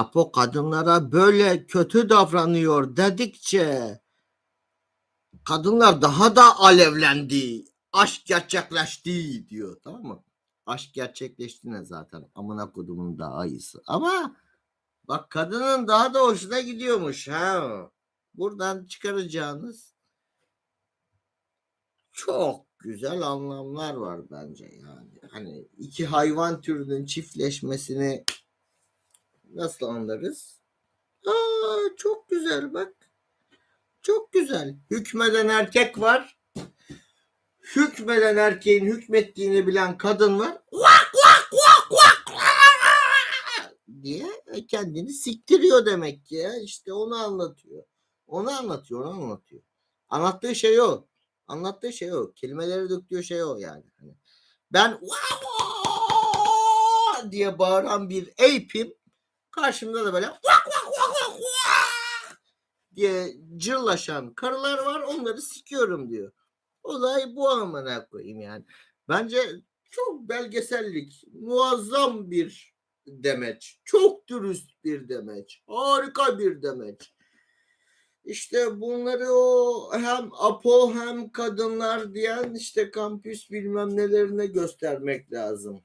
Apo kadınlara böyle kötü davranıyor dedikçe kadınlar daha da alevlendi. Aşk gerçekleşti diyor tamam mı? Aşk gerçekleşti ne zaten amına kodumun daha iyisi. Ama bak kadının daha da hoşuna gidiyormuş ha. Buradan çıkaracağınız çok güzel anlamlar var bence yani. Hani iki hayvan türünün çiftleşmesini nasıl anlarız? Aa çok güzel bak. Çok güzel. Hükmeden erkek var. Hükmeden erkeğin hükmettiğini bilen kadın var. Vak vak vak vak diye kendini siktiriyor demek ki ya. İşte onu anlatıyor. Onu anlatıyor, onu anlatıyor. Anlattığı şey o. Anlattığı şey o. Kelimeleri döktüğü şey o yani. Hani ben diye bağıran bir apim karşımda da böyle "Vak vak vak vak vak" diye cırlaşan karılar var onları sikiyorum diyor. Olay bu amına koyayım yani. Bence çok belgesellik, muazzam bir demeç. Çok dürüst bir demeç. Harika bir demeç. İşte bunları o hem Apo hem kadınlar diyen işte kampüs bilmem nelerine göstermek lazım.